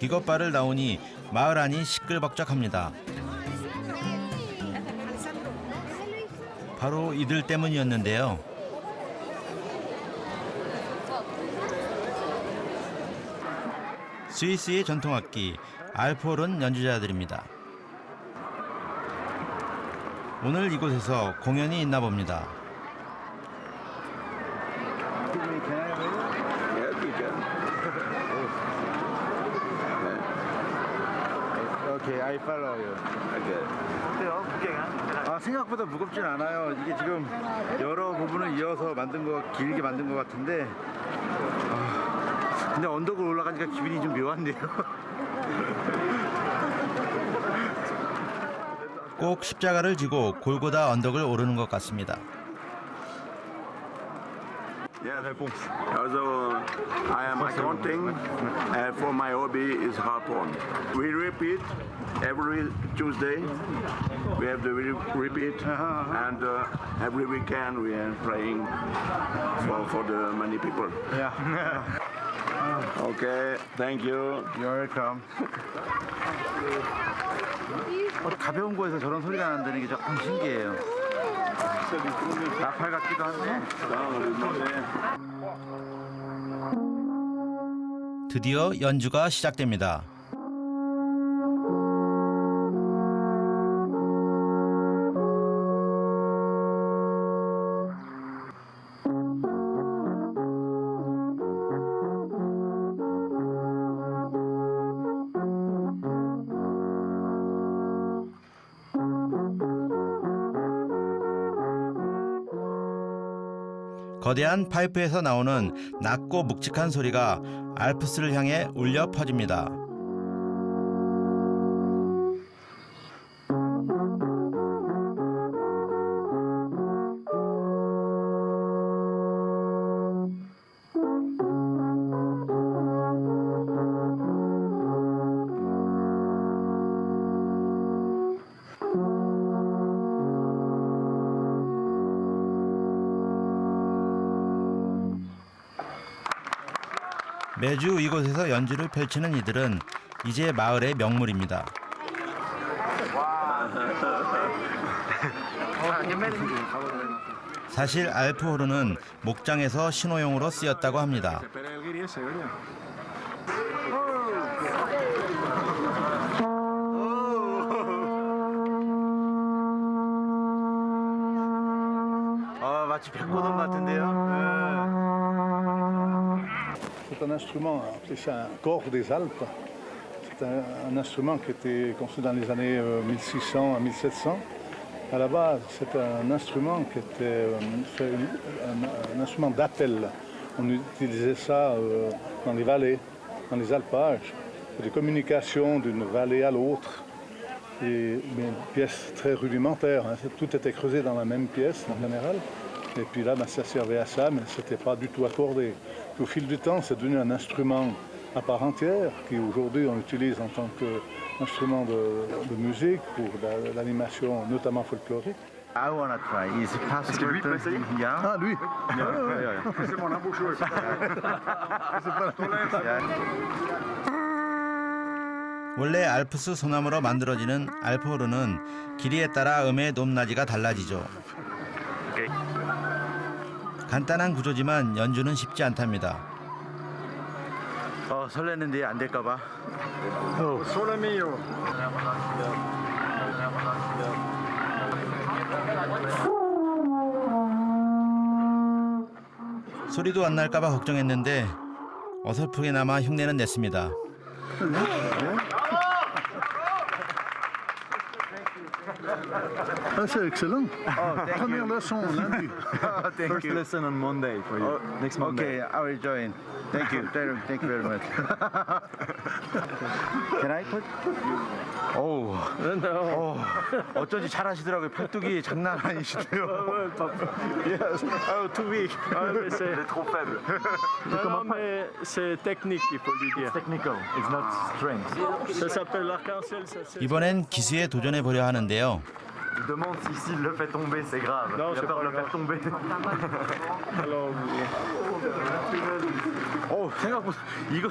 기겁발을 나오니 마을 안이 시끌벅적합니다. 바로 이들 때문이었는데요. 스위스의 전통악기 알포른 연주자들입니다. 오늘 이곳에서 공연이 있나 봅니다. Okay, I follow you. Okay. 아 생각보다 무겁진 않아요. 이게 지금 여러 부분을 이어서 만든 거 길게 만든 것 같은데. 아, 근데 언덕을 올라가니까 기분이 좀 묘한데요. 꼭 십자가를 지고 골고다 언덕을 오르는 것 같습니다. Yes. Also, I am accounting, and for my hobby is harpoon. We repeat every Tuesday. We have the re- repeat, and uh, every weekend we are playing for, for the many people. 야, Okay, thank you. you're welcome. 어, 가벼운 거에서 저런 소리가 난다는 게 조금 신기해요. 나팔 같기도 한데. 드디어 연주가 시작됩니다. 거대한 파이프에서 나오는 낮고 묵직한 소리가 알프스를 향해 울려 퍼집니다. 매주 이곳에서 연주를 펼치는 이들은 이제 마을의 명물입니다. 사실 알프 호르는 목장에서 신호용으로 쓰였다고 합니다. 아 마치 백고동 같은데요. C'est un instrument, c'est un corps des Alpes. C'est un, instrument qui était construit dans les années euh, 1600 à 1700. À la base, c'est un instrument qui était euh, un, instrument d'appel. On utilisait ça euh, dans les vallées, dans les alpages, de communication d'une vallée à l'autre. Et, une pièce très rudimentaire. hein. Tout était creusé dans la même pièce en général. Et puis là, ben, ça servait à ça, mais ce n'était pas du tout accordé. Puis au fil du temps, c'est devenu un instrument à part entière, qui aujourd'hui on utilise en tant qu'instrument de, de musique pour la- l'animation, notamment folklorique. I wanna try. Is it possible to... Yeah? Ah, lui C'est mon embaucheur. 원래 알프스 소나무로 만들어지는 알프 호르는 길이에 따라 음의 높낮이가 달라지죠. 간단한 구조지만 연주는 쉽지 않답니다. 어 설레는데 안 될까봐. 소리도 안 날까 봐 걱정했는데 어설프게나마 흉내는 냈습니다. Ah, c'est excellent. Première leçon lundi. Thank you. lesson on Monday for you. Next Monday. Okay, I will join. Thank you. Thank you, thank you very much. Can I put? 오, 오, 어쩐지 잘하시더라고요. 팔뚝이 장난 아니시대요. yes. Oh, too big. c'est trop faible. non, mais c'est technique, il faut lui dire. Technical, it's not strength. Ça s'appelle l'arc-en-ciel. 이번엔 기수에 도전해 보려 하는데요. Il demande si s'il le fait tomber, c'est grave. Non, Il a c'est peur pas de le faire grave. tomber. Alors, 어 생각보다 이거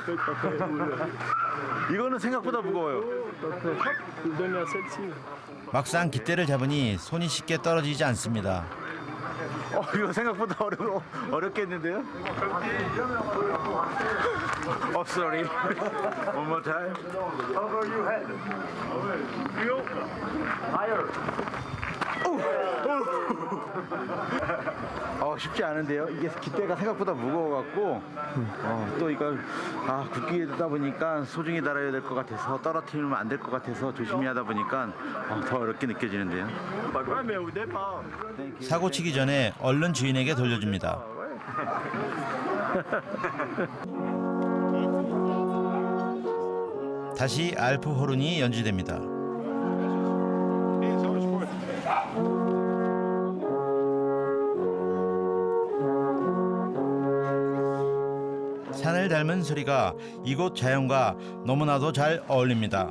이거는 생각보다 무거워요. donne celle-ci. 막상 깃대를 잡으니 손이 쉽게 떨어지지 않습니다. 어 이거 생각보다 어려 어렵겠는데요? 어 sorry. One more time. Over your head. Higher. 어 쉽지 않은데요. 이게 깃대가 생각보다 무거워갖고 어, 또 이걸 아 굵기다 보니까 소중히 달아야 될 것 같아서 떨어뜨리면 안 될 것 같아서 조심히 하다 보니까 어, 더 어렵게 느껴지는데요. 사고 치기 전에 얼른 주인에게 돌려줍니다. 다시 알프 호른이 연주됩니다. 산을 닮은 소리가 이곳 자연과 너무나도 잘 어울립니다.